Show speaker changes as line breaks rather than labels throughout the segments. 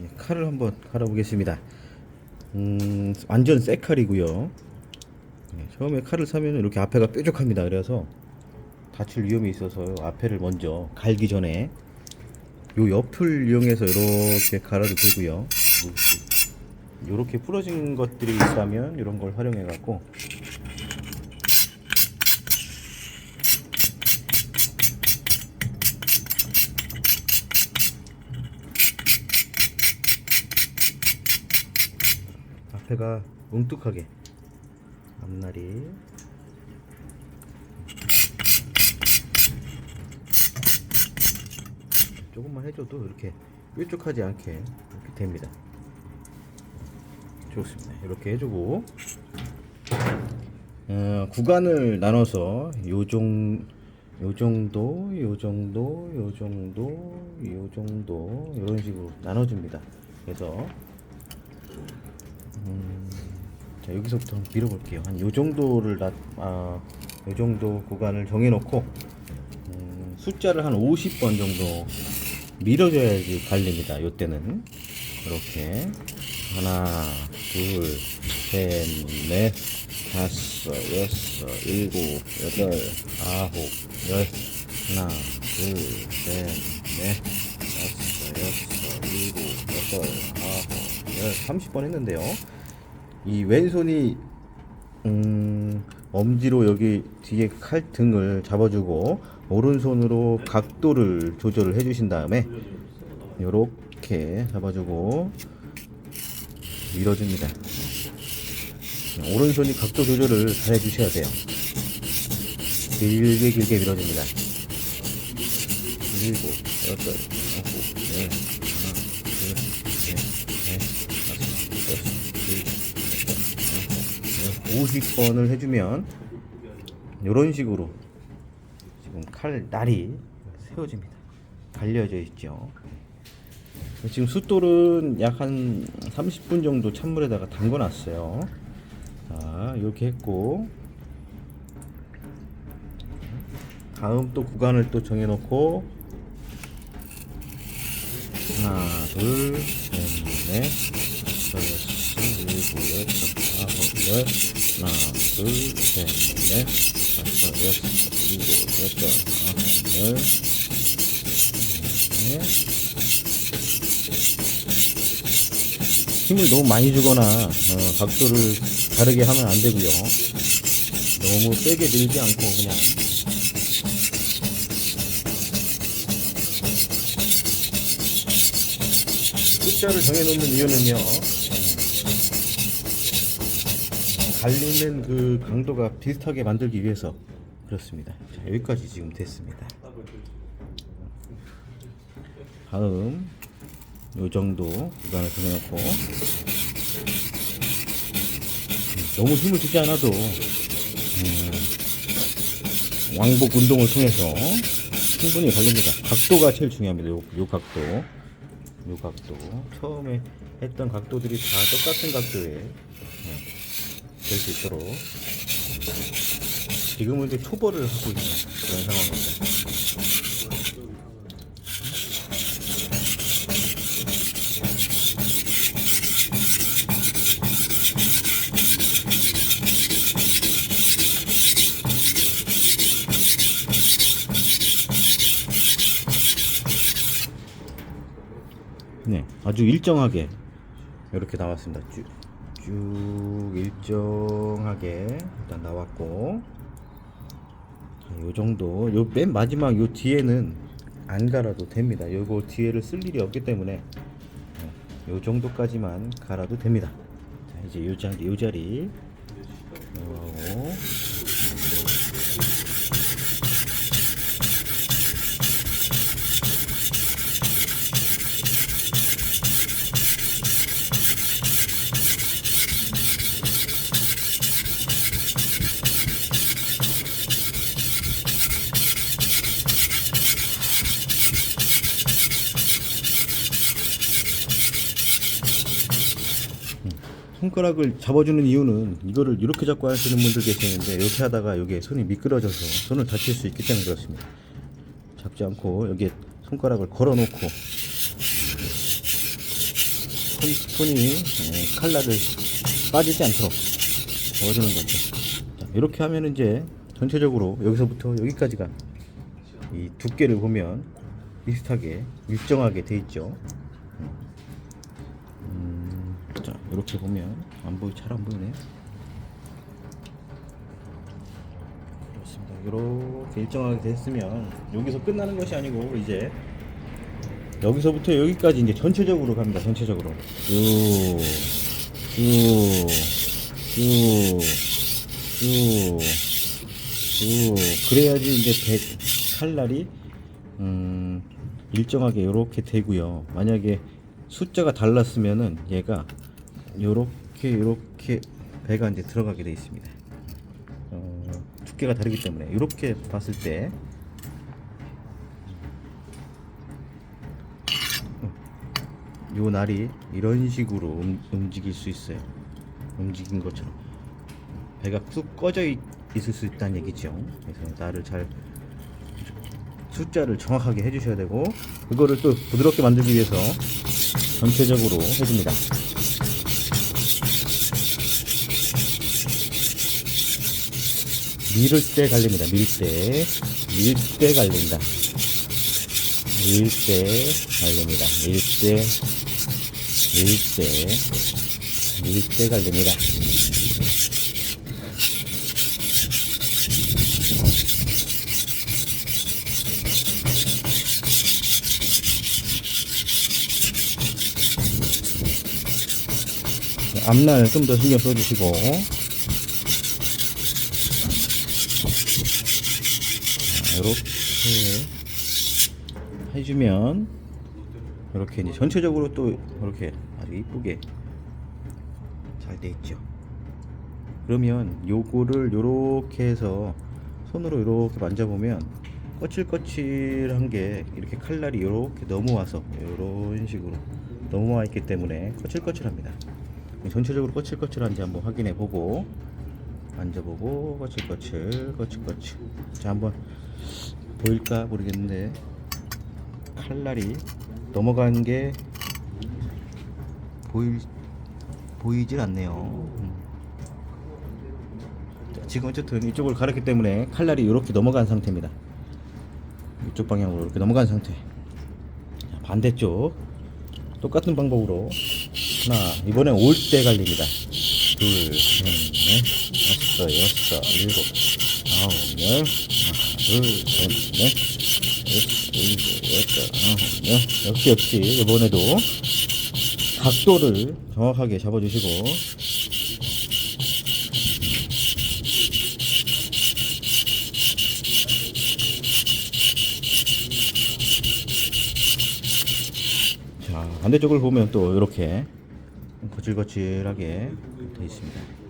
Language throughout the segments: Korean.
예, 칼을 한번 갈아보겠습니다. 음, 완전 새 칼이고요. 예, 처음에 칼을 사면 이렇게 앞에가 뾰족합니다. 그래서 다칠 위험이 있어서 앞에를 먼저 갈기 전에 요 옆을 이용해서 이렇게 갈아도 되고요. 이렇게 부러진 것들이 있다면 이런 걸 활용해 갖고 앞에가 뭉툭하게 앞날이 조금만 해줘도 이렇게 뾰족하지 않게 이렇게 됩니다. 좋습니다. 이렇게 해주고 어, 구간을 나눠서 요정 요 정도, 요 정도, 요 정도, 요 정도 이런 식으로 나눠줍니다. 그래서 음, 자 여기서부터 한번 밀어볼게요. 한 요 정도를 나, 아, 요 정도 구간을 정해놓고 음, 숫자를 한 50번 정도 밀어줘야지 갈립니다. 요 때는 이렇게 하나, 둘, 셋, 넷, 다섯, 여섯, 일곱, 여덟, 아홉, 열. 하나, 둘, 셋, 넷, 다섯, 여섯, 일곱, 여덟, 아홉, 열. 30번 했는데요. 이 왼손이 음, 엄지로 여기 뒤에 칼 등을 잡아주고 오른손으로 각도를 조절을 해주신 다음에 이렇게 잡아주고 밀어줍니다. 오른손이 각도 조절을 잘 해주셔야 돼요. 길게 길게 밀어줍니다. 일곱, 여덟, 아홉, 열, 하나, 둘, 셋, 넷, 다섯, 여섯, 일곱, 여덟, 아홉, 열, 50번을 해주면 이런 식으로 지금 칼 날이 세워집니다. 갈려져 있죠. 지금 숫돌은 약 한 30분 정도 찬물에다가 담궈 놨어요. 자, 이렇게 했고 다음 또 구간을 또 정해 놓고 하나, 둘, 셋, 넷, 여섯, 일곱, 아홉, 열 하나, 둘, 셋, 넷, 다섯, 여섯, 일곱, 여덟, 아홉, 열 네. 힘을 너무 많이 주거나 어, 각도를 다르게 하면 안 되고요. 너무 세게 밀지 않고 그냥 숫자를 정해놓는 이유는요. 음, 갈리는 그 강도가 비슷하게 만들기 위해서 그렇습니다. 자, 여기까지 지금 됐습니다. 다음 요 정도 구간을 정해놓고 너무 힘을 주지 않아도 음, 왕복 운동을 통해서 충분히 갈립니다. 각도가 제일 중요합니다. 요, 요 각도, 요 각도. 처음에 했던 각도들이 다 똑같은 각도에 될 수 있도록 지금은 이제 초벌을 하고 있는 그런 상황입니다. 네, 아주 일정하게 이렇게 나왔습니다. 쭉, 쭉 일정하게 일단 나왔고, 자, 요 정도, 요 맨 마지막 요 뒤에는 안 갈아도 됩니다. 요거 뒤에를 쓸 일이 없기 때문에 네, 요 정도까지만 갈아도 됩니다. 자, 이제 요 자리, 요 자리 요하고 손가락을 잡아주는 이유는 이거를 이렇게 잡고 하시는 분들 계시는데 이렇게 하다가 여기에 손이 미끄러져서 손을 다칠 수 있기 때문에 그렇습니다. 잡지 않고 여기에 손가락을 걸어 놓고 손, 손이 예, 칼날을 빠지지 않도록 넣어주는 거죠. 자, 이렇게 하면 이제 전체적으로 여기서부터 여기까지가 이 두께를 보면 비슷하게 일정하게 돼 있죠. 음, 자 이렇게 보면 안 보이 잘 안 보이네. 그렇습니다. 이렇게 일정하게 됐으면 여기서 끝나는 것이 아니고 이제 여기서부터 여기까지 이제 전체적으로 갑니다. 전체적으로 쭉 쭉 쭉쭉 그래야지 이제 배, 칼날이 음, 일정하게 이렇게 되고요. 만약에 숫자가 달랐으면은 얘가 요렇게 요렇게 배가 이제 들어가게 돼 있습니다. 어, 두께가 다르기 때문에 이렇게 봤을 때 요 날이 이런 식으로 움, 움직일 수 있어요. 움직인 것처럼 배가 쑥 꺼져 있, 있을 수 있다는 얘기죠. 그래서 날을 잘 숫자를 정확하게 해주셔야 되고 그거를 또 부드럽게 만들기 위해서 전체적으로 해줍니다. 밀을 때 갈립니다. 밀 때, 밀 때 갈린다. 밀 때 갈립니다. 밀 때, 밀 때, 밀 때 갈립니다. 앞날 좀 더 신경 써주시고 자, 이렇게 해주면 이렇게 이제 전체적으로 또 이렇게 아주 이쁘게 잘 돼 있죠. 그러면 요거를 요렇게 해서 손으로 요렇게 만져보면 거칠거칠한 게 이렇게 칼날이 요렇게 넘어와서 요런 식으로 넘어와 있기 때문에 거칠거칠합니다. 전체적으로 거칠거칠한지 한번 확인해 보고 만져보고 거칠거칠 거칠거칠 자 한번 보일까 모르겠는데 칼날이 넘어간 게 보일 보이질 않네요. 음. 자, 지금 어쨌든 이쪽을 가렸기 때문에 칼날이 이렇게 넘어간 상태입니다. 이쪽 방향으로 이렇게 넘어간 상태. 자, 반대쪽 똑같은 방법으로 하나 이번엔 올때 갈립니다. 둘, 셋, 넷, 다섯, 여섯, 일곱, 아홉, 열, 하나, 둘, 셋, 넷, 여섯, 일곱, 여덟, 아홉, 열. 역시 역시 이번에도 각도를 정확하게 잡아주시고. 자 반대쪽을 보면 또 이렇게 거칠거칠하게 되어 있습니다.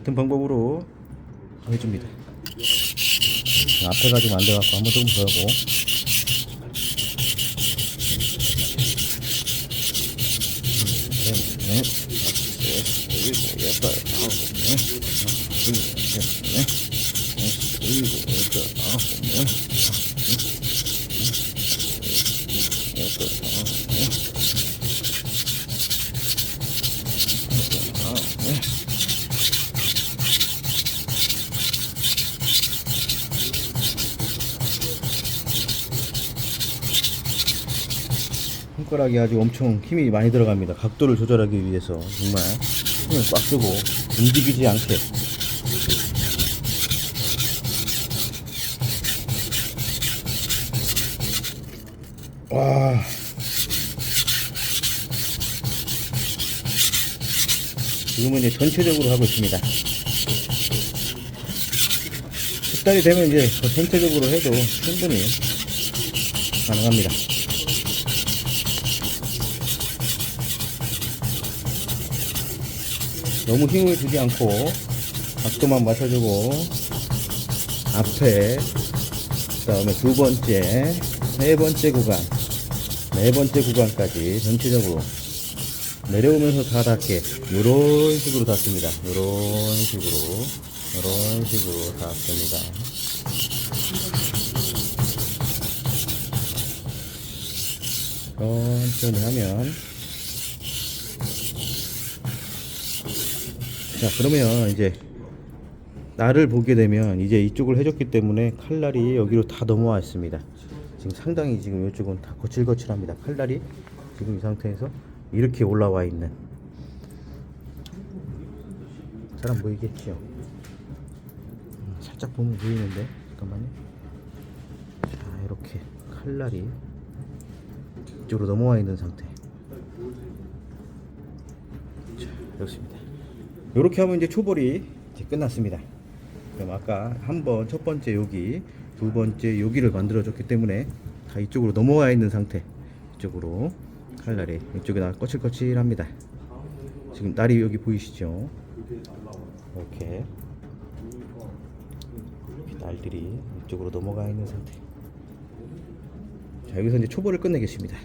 같은 방법으로 해줍니다. 앞에가 지금 안 돼갖고 한번 조금 더 하고 넷, 다섯, 여섯, 일곱, 여덟, 아홉, 열, 하나, 둘, 셋, 넷, 다섯, 일곱, 여덟, 아홉, 열, 여덟, 아홉, 열, 여덟, 아홉, 열. 손가락이 아주 엄청 힘이 많이 들어갑니다. 각도를 조절하기 위해서 정말 힘을 꽉 쓰고 움직이지 않게 와 지금은 이제 전체적으로 하고 있습니다. 숙달이 되면 이제 더 전체적으로 해도 충분히 가능합니다. 너무 힘을 주지 않고 각도만 맞춰주고 앞에 그 다음에 두 번째 세 번째 구간 네 번째 구간까지 전체적으로 내려오면서 다 닿게 이런 식으로 닿습니다. 이런 식으로 이런 식으로 닿습니다. 천천히 하면 자 그러면 이제 날을 보게 되면 이제 이쪽을 해줬기 때문에 칼날이 여기로 다 넘어와 있습니다. 지금 상당히 지금 이쪽은 다 거칠거칠합니다. 칼날이 지금 이 상태에서 이렇게 올라와 있는 잘 안 보이겠죠? 음, 살짝 보면 보이는데 잠깐만요. 자 이렇게 칼날이 이쪽으로 넘어와 있는 상태. 자 이렇습니다. 이렇게 하면 이제 초벌이 이제 끝났습니다. 그럼 아까 한 번 첫 번째 여기 두 번째 여기를 만들어 줬기 때문에 다 이쪽으로 넘어와 있는 상태 이쪽으로 칼날이 이쪽에 나 거칠거칠합니다. 지금 날이 여기 보이시죠? 이렇게 날들이 이쪽으로 넘어가 있는 상태. 자 여기서 이제 초벌을 끝내겠습니다